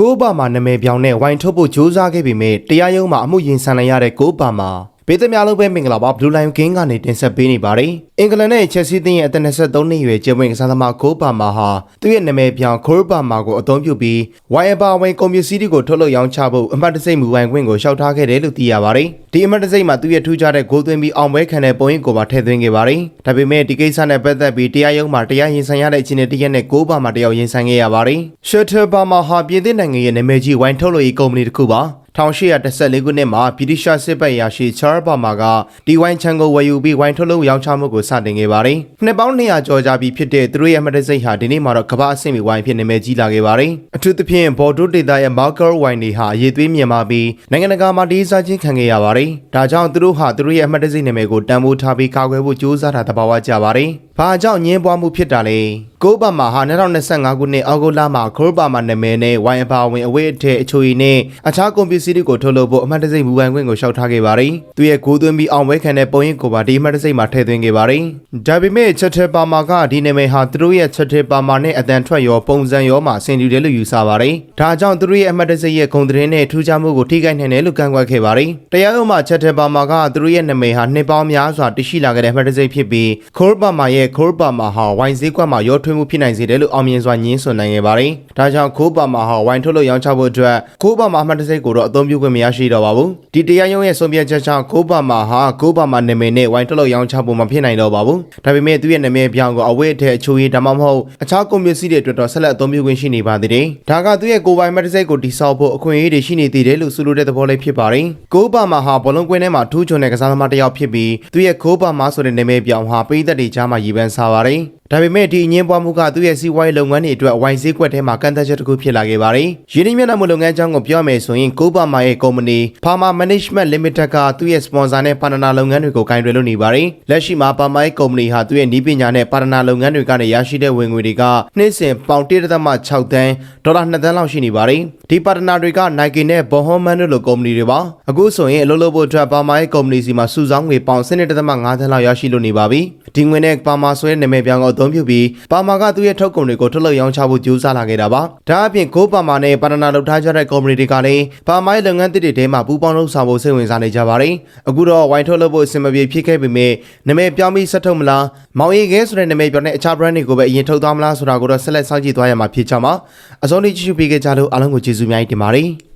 ကိုဘာမှာနာမည်ပြောင်းနဲ့ဝိုင်ထုတ်ဖို့ကြိုးစားခဲ့ပေမဲ့တရားရုံးမှာအမှုရင်ဆိုင်လိုက်ရတဲ့ကိုဘာမှာပေးသမျှလုံးပဲမင်္ဂလာပါ Blue Lion King ကနေတင်ဆက်ပေးနေပါတယ်။အင်္ဂလန်နဲ့ချက်စီးတင်းရဲ့အသက်23နှစ်အရွယ်ကျင်းဝင်ကစားသမားကိုဘာမာဟာသူ့ရဲ့နာမည်ပြောင်းခိုးဘာမာကိုအသုံးပြုပြီးဝိုင်အပါဝင်ကွန်ပျူတာတွေကိုထုတ်လုပ်ရောင်းချဖို့အမှတ်တစိမ့်မူပိုင်ခွင့်ကိုလျှောက်ထားခဲ့တယ်လို့သိရပါတယ်။ဒီအမှတ်တစိမ့်မှာသူ့ရဲ့ထူးခြားတဲ့ဂိုးသွင်းပြီးအောင်ပွဲခံတဲ့ပုံရိပ်ကိုပါထည့်သွင်းခဲ့ပါတယ်။ဒါပေမဲ့ဒီကိစ္စနဲ့ပတ်သက်ပြီးတရားရုံးမှာတရားရင်ဆိုင်ရတဲ့အခြေအနေတစ်ရက်နဲ့ကိုဘာမာတယောက်ရင်ဆိုင်ခဲ့ရပါတယ်။ Shutter Burma ဟာပြည်သစ်နိုင်ငံရဲ့နာမည်ကြီးဝိုင်ထုတ်လုပ်ရေးကုမ္ပဏီတစ်ခုပါ။1814ခုနှစ်မှာဗြိတိရှစစ်ပတ်ရာရှိချားဘာမာကဒီဝိုင်းချန်ကိုဝယ်ယူပြီးဝိုင်းထုတ်လုပ်ရောင်းချမှုကိုစတင်ခဲ့ပါတယ်။နှစ်ပေါင်း200ကျော်ကြာပြီဖြစ်တဲ့သူတို့ရဲ့အမတ်တစိတ်ဟာဒီနေ့မှာတော့ကမ္ဘာအဆင့်မီဝိုင်းဖြစ်နာမည်ကြီးလာခဲ့ပါတယ်။အထူးသဖြင့်ဘော်ဒိုဒေတာရဲ့မာကာဝိုင်းတွေဟာအရေးသွေးမြင်မာပြီးနိုင်ငံတကာမှာဒီစားချင်းခံခဲ့ရပါတယ်။ဒါကြောင့်သူတို့ဟာသူတို့ရဲ့အမတ်တစိတ်နာမည်ကိုတန်ဖိုးထားပြီးကာကွယ်ဖို့ကြိုးစားတာသဘာဝကျပါတယ်။ဘာကြောင့်ညင်းပွားမှုဖြစ်တာလဲ။ကိုဘာမာဟာ2025ခုနှစ်အောက်တိုဘာမှာခိုးဘာမာနာမည်နဲ့ဝိုင်းအပါဝင်အဝေးအထည်အချိုရည်နဲ့အခြားကွန်ပျူတာတွေကိုထုတ်လုပ်ဖို့အမှတ်တစိမ့်မူပိုင်ခွင့်ကိုလျှောက်ထားခဲ့ပါတယ်။သူရဲ့ဂိုးသွင်းပြီးအောင်ပွဲခံတဲ့ပုံရိပ်ကိုပါဒီအမှတ်တစိမ့်မှာထည့်သွင်းခဲ့ပါတယ်။ဒါပေမဲ့ချက်တယ်ပါမာကဒီနာမည်ဟာသူတို့ရဲ့ချက်တယ်ပါမာနဲ့အတန်ထွက်ရောပုံစံရောမှာဆင်တူတယ်လို့ယူဆပါတယ်။ဒါကြောင့်သူတို့ရဲ့အမှတ်တစိမ့်ရဲ့ဂုံသတင်းနဲ့ထူးခြားမှုကိုထိခိုက်နိုင်တယ်လို့ကန့်ကွက်ခဲ့ပါတယ်။တရားရုံးမှာချက်တယ်ပါမာကသူတို့ရဲ့နာမည်ဟာနှစ်ပေါင်းများစွာတရှိလာခဲ့တဲ့အမှတ်တစိမ့်ဖြစ်ပြီးခိုးပါမာရဲ့ခိုးပါမာဟာဝိုင်ဈေးကွက်မှာရောထွေးမှုဖြစ်နိုင်စေတယ်လို့အောင်မြင်စွာညင်းဆွနိုင်ခဲ့ပါတယ်။ဒါကြောင့်ခိုးပါမာဟာဝိုင်ထုတ်လို့ရောင်းချဖို့အတွက်ခိုးပါမာအမှတ်တစိမ့်ကိုတော့အသုံးပြုခွင့်မရရှိတော့ပါဘူး။ဒီတရားရုံးရဲ့ဆုံးဖြတ်ချက်ကြောင့်ခိုးပါမာဟာခိုးပါမာနာမည်နဲ့ဝိုင်ထုတ်လို့ရောင်းချဖို့မဖြစ်နိုင်တော့ပါဘူး။ဒါပေမဲ့သူ့ရဲ့နာမည်ပြောင်းကိုအဝတ်အထည်အချိုးရည်ဒါမှမဟုတ်အခြားကုန်ပစ္စည်းတွေအတွက်တော့ဆက်လက်အသုံးပြုခွင့်ရှိနေပါသေးတယ်။ဒါကသူ့ရဲ့ကိုယ်ပိုင်မှတ်တစိမ့်ကိုတိစောက်ဖို့အခွင့်အရေးတွေရှိနေသေးတယ်လို့ဆိုလိုတဲ့သဘောလေးဖြစ်ပါတယ်။ကိုးပါမာဟာဘောလုံးကွင်းထဲမှာထူးချွန်တဲ့ကစားသမားတစ်ယောက်ဖြစ်ပြီးသူ့ရဲ့ကိုးပါမာဆိုတဲ့နာမည်ပြောင်းဟာပိသက်တွေကြားမှာရည်ပန်းစားပါတယ်။ ဒါပေမဲ့ဒီအငင်းပွားမှုကသူ့ရဲ့စီးပွားရေးလုပ်ငန်းတွေအတွက်ဝိုင်ဈေးကွက်ထဲမှာကန့်သတ်ချက်တစ်ခုဖြစ်လာခဲ့ပါတယ်။ရင်းနှီးမြှုပ်နှံမှုလုပ်ငန်းအကြောင်းကိုပြောမယ်ဆိုရင်ကိုပါမာရဲ့ကုမ္ပဏီ Pharma Management Limited ကသူ့ရဲ့စပွန်ဆာနဲ့ပါတနာလုပ်ငန်းတွေကိုကင်တွယ်လုပ်နေပါတယ်။လက်ရှိမှာ Pharma ရဲ့ကုမ္ပဏီဟာသူ့ရဲ့နည်းပညာနဲ့ပါတနာလုပ်ငန်းတွေကနေရရှိတဲ့ဝင်ငွေတွေကနှစ်စဉ်ပေါင်1.6တန်းဒေါ်လာ2တန်းလောက်ရှိနေပါတယ်။ ဒီပါတနာတွေက Nike နဲ့ Bohorman တို့လိုကုမ္ပဏီတွေပါ။အခုဆိုရင်အလုပ်လုပ်ဖို့အတွက် Pharma ရဲ့ကုမ္ပဏီစီမှာစုဆောင်းငွေပေါင်7.5တန်းလောက်ရရှိလို့နေပါပြီ။ဒီငွေနဲ့ Pharma ဆိုတဲ့နာမည်ပြောင်းကိုအသုံးပြုပြီးပါမာကသူ့ရဲ့ထုတ်ကုန်တွေကိုထုတ်လုပ်ရောင်းချဖို့ကြိုးစားလာခဲ့တာပါ။ဒါအပြင်ကိုပါမာနဲ့ပါတနာလုပ်ထားကြတဲ့ကုမ္ပဏီတွေကလည်းပါမာရဲ့လုပ်ငန်းသစ်တွေထဲမှာပူးပေါင်းလုပ်ဆောင်ဖို့စိတ်ဝင်စားနေကြပါတယ်။အခုတော့ဝိုင်ထုတ်လုပ်ဖို့အဆင်မပြေဖြစ်ခဲ့ပေမဲ့နာမည်ပြောင်းပြီးဆက်ထုတ်မလားမောင်ရီခဲဆိုတဲ့နာမည်ပြောင်းတဲ့အခြား brand တွေကိုပဲအရင်ထုတ်သွားမလားဆိုတာကိုတော့ဆက်လက်စောင့်ကြည့်သွားရမှာဖြစ်ကြမှာအဆုံးထိကြည့်ရှုပေးခဲ့ကြလို့အားလုံးကိုကျေးဇူးများတင်ပါတယ်။